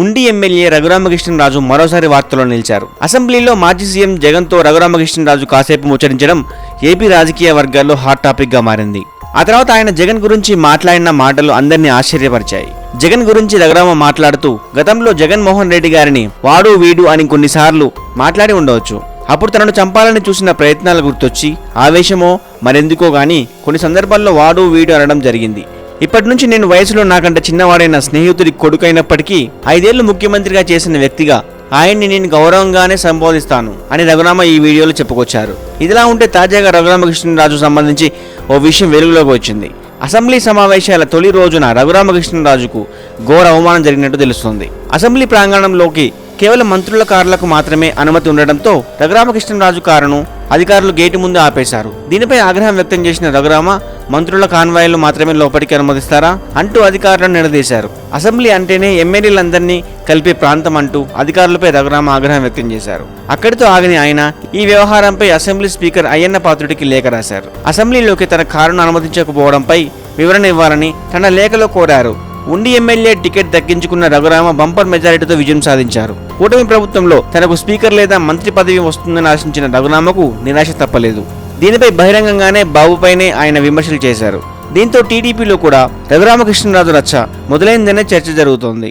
ఉండి ఎమ్మెల్యే రఘురామకృష్ణరాజు మరోసారి వార్తల్లో నిలిచారు. అసెంబ్లీలో మాజీ సీఎం జగన్తో రఘురామకృష్ణరాజు కాసేపు ముచ్చరించడం ఏపీ రాజకీయ వర్గాల్లో హాట్ టాపిక్గా మారింది. ఆ తర్వాత ఆయన జగన్ గురించి మాట్లాడిన మాటలు అందరినీ ఆశ్చర్యపరిచాయి. జగన్ గురించి రఘురామ మాట్లాడుతూ గతంలో జగన్మోహన్ రెడ్డి గారిని వాడు వీడు అని కొన్నిసార్లు మాట్లాడి ఉండవచ్చు. అప్పుడు తనను చంపాలని చూసిన ప్రయత్నాలు గుర్తొచ్చి ఆవేశమో మరెందుకో గాని కొన్ని సందర్భాల్లో వాడు వీడు అనడం జరిగింది. ఇప్పటి నుంచి నేను వయసులో నాకంటే చిన్నవాడైన స్నేహితుడి కొడుకైనప్పటికీ ఐదేళ్ళు ముఖ్యమంత్రిగా చేసిన వ్యక్తిగా ఆయన్ని నేను గౌరవంగానే సంబోధిస్తాను అని రఘురామ ఈ వీడియోలో చెప్పుకొచ్చారు. ఇదిలా ఉంటే తాజాగా రఘురామకృష్ణరాజు సంబంధించి ఓ విషయం వెలుగులోకి వచ్చింది. అసెంబ్లీ సమావేశాల తొలి రోజున రఘురామకృష్ణరాజుకు ఘోర అవమానం జరిగినట్టు తెలుస్తోంది. అసెంబ్లీ ప్రాంగణంలోకి కేవలం మంత్రుల కార్లకు మాత్రమే అనుమతి ఉండడంతో రఘురామకృష్ణరాజు కారును అధికారులు గేటు ముందు ఆపేశారు. దీనిపై ఆగ్రహం వ్యక్తం చేసిన రఘురామ మంత్రుల కాన్వాయిలు మాత్రమే లోపలికి అనుమతిస్తారా? అంటూ అధికారులను నిలదీశారు. అసెంబ్లీ అంటేనే ఎమ్మెల్యేలందరినీ కలిపే ప్రాంతం అంటూ అధికారులపై రఘురామ ఆగ్రహం వ్యక్తం చేశారు. అక్కడితో ఆగిన ఆయన ఈ వ్యవహారంపై అసెంబ్లీ స్పీకర్ అయ్యన్న పాత్రుడికి లేఖ రాశారు. అసెంబ్లీలోకి తన కారును అనుమతించకపోవడంపై వివరణ ఇవ్వాలని తన లేఖలో కోరారు. ఉండి ఎమ్మెల్యే టికెట్ దక్కించుకున్న రఘురామ బంపర్ మెజారిటీతో విజయం సాధించారు. కూటమి ప్రభుత్వంలో తనకు స్పీకర్ లేదా మంత్రి పదవి వస్తుందని ఆశించిన రఘురామకు నిరాశ తప్పలేదు. దీనిపై బహిరంగంగానే బాబుపైనే ఆయన విమర్శలు చేశారు. దీంతో టీడీపీలో కూడా రఘురామకృష్ణరాజు రచ్చ మొదలైందనే చర్చ జరుగుతోంది.